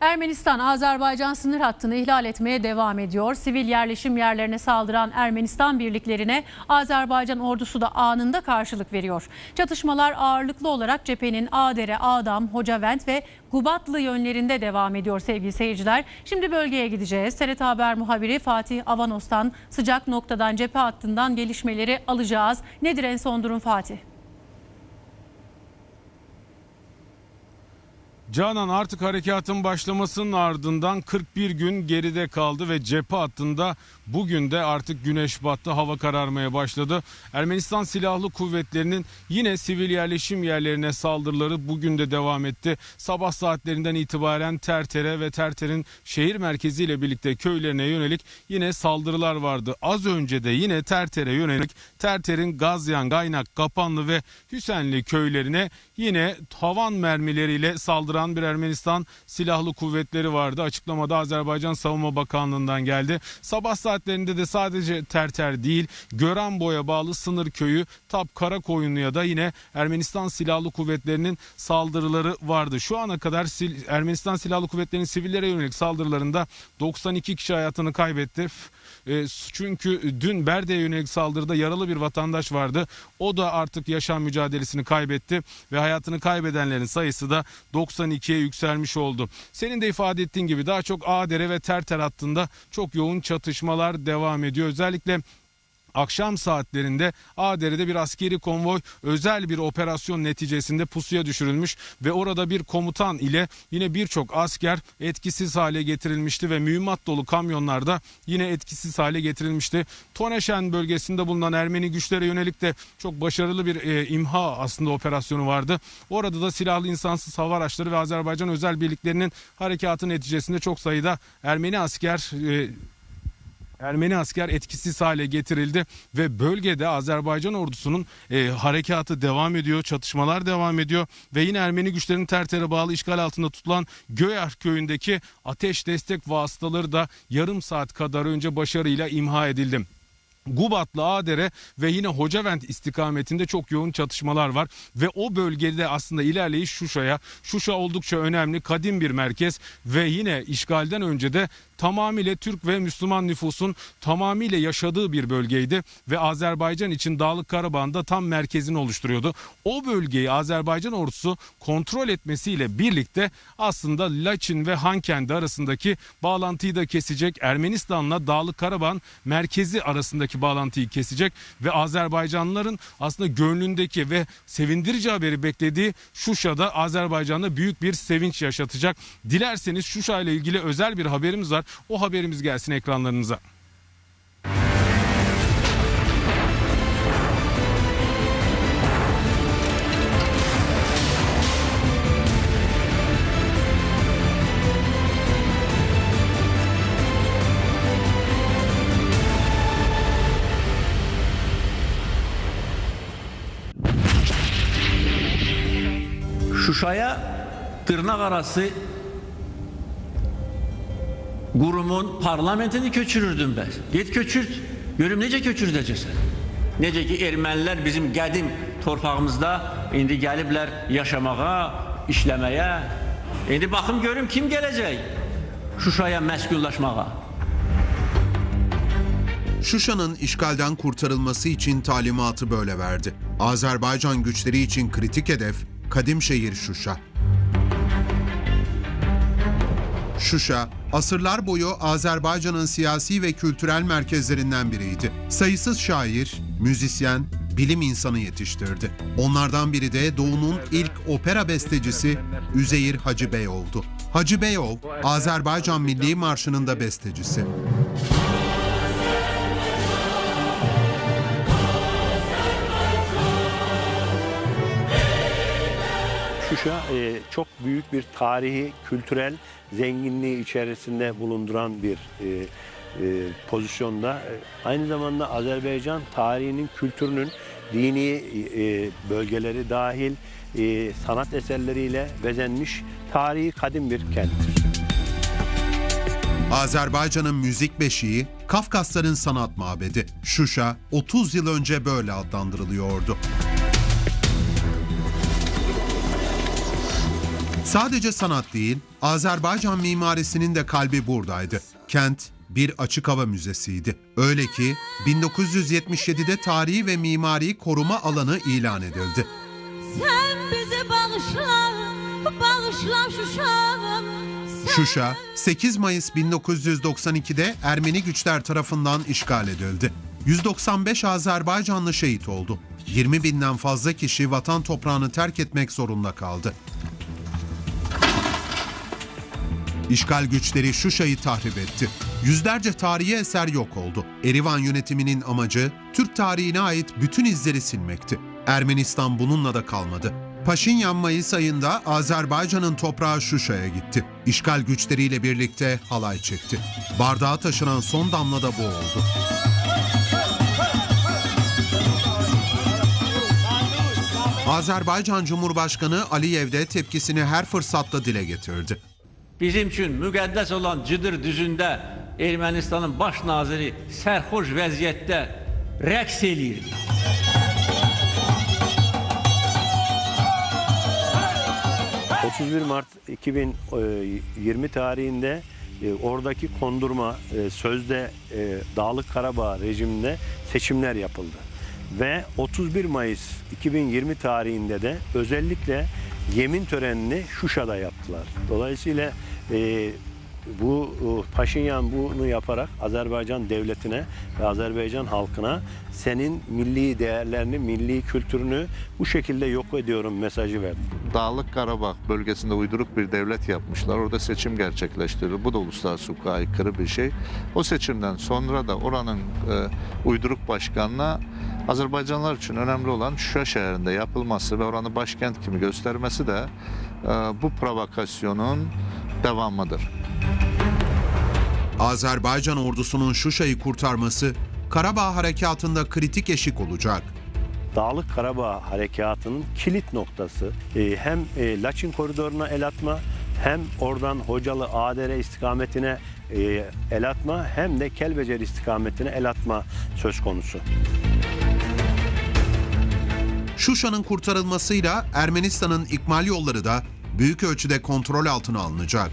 Ermenistan, Azerbaycan sınır hattını ihlal etmeye devam ediyor. Sivil yerleşim yerlerine saldıran Ermenistan birliklerine Azerbaycan ordusu da anında karşılık veriyor. Çatışmalar ağırlıklı olarak cephenin Adere, Adam, Hocavent ve Gubatlı yönlerinde devam ediyor sevgili seyirciler. Şimdi bölgeye gideceğiz. TRT Haber muhabiri Fatih Avanos'tan sıcak noktadan cephe hattından gelişmeleri alacağız. Nedir en son durum Fatih? Canan artık harekatın başlamasının ardından 41 gün geride kaldı ve cephe hattında bugün de artık güneş battı hava kararmaya başladı. Ermenistan Silahlı Kuvvetleri'nin yine sivil yerleşim yerlerine saldırıları bugün de devam etti. Sabah saatlerinden itibaren Terter'e ve Terter'in şehir merkeziyle birlikte köylerine yönelik yine saldırılar vardı. Az önce de yine Terter'e yönelik Terter'in Gazyan, Gaynak, Kapanlı ve Hüsenli köylerine yine havan mermileriyle saldıran bir Ermenistan silahlı kuvvetleri vardı. Açıklamada Azerbaycan Savunma Bakanlığı'ndan geldi. Sabah saatlerinde de sadece Terter değil Görenboy'a bağlı sınır köyü Tap Karakoyunlu'ya da yine Ermenistan Silahlı Kuvvetleri'nin saldırıları vardı. Şu ana kadar sil- Ermenistan Silahlı Kuvvetleri'nin sivillere yönelik saldırılarında 92 kişi hayatını kaybetti. E, Çünkü dün Berde'ye yönelik saldırıda yaralı bir vatandaş vardı. O da artık yaşam mücadelesini kaybetti ve hayatını kaybedenlerin sayısı da 92'ye yükselmiş oldu. Senin de ifade ettiğin gibi daha çok Ağdere ve Terter hattında çok yoğun çatışmalar devam ediyor. Özellikle Akşam saatlerinde Ağdere'de bir askeri konvoy özel bir operasyon neticesinde pusuya düşürülmüş ve orada bir komutan ile yine birçok asker etkisiz hale getirilmişti ve mühimmat dolu kamyonlarda yine etkisiz hale getirilmişti. Toneşen bölgesinde bulunan Ermeni güçlere yönelik de çok başarılı bir e, imha aslında operasyonu vardı. Orada da silahlı insansız hava araçları ve Azerbaycan özel birliklerinin harekatı neticesinde çok sayıda Ermeni asker e, Ermeni asker etkisiz hale getirildi ve bölgede Azerbaycan ordusunun e, harekatı devam ediyor, çatışmalar devam ediyor ve yine Ermeni güçlerin Terter'e bağlı işgal altında tutulan Göyar köyündeki ateş destek vasıtaları da yarım saat kadar önce başarıyla imha edildi. Gubatlı Adere ve yine Hocavent istikametinde çok yoğun çatışmalar var ve o bölgede aslında ilerleyiş Şuşa'ya. Şuşa oldukça önemli, kadim bir merkez ve yine işgalden önce de tamamıyla Türk ve Müslüman nüfusun tamamıyla yaşadığı bir bölgeydi ve Azerbaycan için Dağlık Karabağ'ın tam merkezini oluşturuyordu. O bölgeyi Azerbaycan ordusu kontrol etmesiyle birlikte aslında Laçin ve Hankendi arasındaki bağlantıyı da kesecek. Ermenistan'la Dağlık Karabağ'ın merkezi arasındaki bağlantıyı kesecek ve Azerbaycanlıların aslında gönlündeki ve sevindirici haberi beklediği Şuşa'da Azerbaycan'da büyük bir sevinç yaşatacak. Dilerseniz Şuşa ile ilgili özel bir haberimiz var. O haberimiz gelsin ekranlarınıza. Şuşa'ya tırnak arası kurumun parlamentini köçürürdüm ben. Git köçürt. Görüm necə köçürdəcəksən. Necə ki ermənilər bizim qədim torpağımızda indi gəliblər yaşamağa, işləməyə. İndi baxım görüm kim gələcək Şuşaya məskunlaşmağa. Şuşa'nın işgalden kurtarılması için talimatı böyle verdi. Azerbaycan güçleri için kritik hedef kadim şehir Şuşa. Şuşa, asırlar boyu Azerbaycan'ın siyasi ve kültürel merkezlerinden biriydi. Sayısız şair, müzisyen, bilim insanı yetiştirdi. Onlardan biri de Doğu'nun ilk opera bestecisi Üzeyir Hacı Bey oldu. Hacı Beyov, Azerbaycan Milli Marşı'nın da bestecisi. Şuşa e, çok büyük bir tarihi, kültürel zenginliği içerisinde bulunduran bir e, e, pozisyonda. E, Aynı zamanda Azerbaycan tarihinin, kültürünün dini e, bölgeleri dahil e, sanat eserleriyle bezenmiş tarihi kadim bir kenttir. Azerbaycan'ın müzik beşiği, Kafkasların sanat mabedi. Şuşa 30 yıl önce böyle adlandırılıyordu. Sadece sanat değil, Azerbaycan mimarisinin de kalbi buradaydı. Kent bir açık hava müzesiydi. Öyle ki 1977'de tarihi ve mimari koruma alanı ilan edildi. Sen bizi bağışla, bağışla Şuşam. Şuşa 8 Mayıs 1992'de Ermeni güçler tarafından işgal edildi. 195 Azerbaycanlı şehit oldu. 20 binden fazla kişi vatan toprağını terk etmek zorunda kaldı. İşgal güçleri Şuşa'yı tahrip etti. Yüzlerce tarihi eser yok oldu. Erivan yönetiminin amacı Türk tarihine ait bütün izleri silmekti. Ermenistan bununla da kalmadı. Paşinyan Mayıs ayında Azerbaycan'ın toprağı Şuşa'ya gitti. İşgal güçleriyle birlikte halay çekti. Bardağa taşınan son damla da bu oldu. Azerbaycan Cumhurbaşkanı Aliyev de tepkisini her fırsatta dile getirdi. Bizim üçün müqəddəs olan Cıdır düzündə Ermənistanın baş naziri sərxoş vəziyyətdə rəqs eləyirdi. Ee, 31 Mart 2020 tarihinde e, oradaki kondurma e, sözde Dağlık Karabağ rejiminde seçimler yapıldı. Ve 31 Mayıs 2020 tarihinde de özellikle yemin törenini Şuşa'da yaptılar. Dolayısıyla e, bu Paşinyan bunu yaparak Azerbaycan devletine ve Azerbaycan halkına senin milli değerlerini, milli kültürünü bu şekilde yok ediyorum mesajı verdi. Dağlık Karabağ bölgesinde uyduruk bir devlet yapmışlar. Orada seçim gerçekleştirildi. Bu da uluslararası hukuka aykırı bir şey. O seçimden sonra da oranın e, uyduruk başkanına Azerbaycanlar için önemli olan Şuşa şehrinde yapılması ve oranı başkent gibi göstermesi de e, bu provokasyonun devamıdır. Azerbaycan ordusunun Şuşa'yı kurtarması Karabağ harekatında kritik eşik olacak. Dağlık Karabağ harekatının kilit noktası e, hem e, Laçin koridoruna el atma hem oradan Hocalı Adere istikametine e, el atma hem de Kelbecer istikametine el atma söz konusu. Şuşa'nın kurtarılmasıyla Ermenistan'ın ikmal yolları da büyük ölçüde kontrol altına alınacak.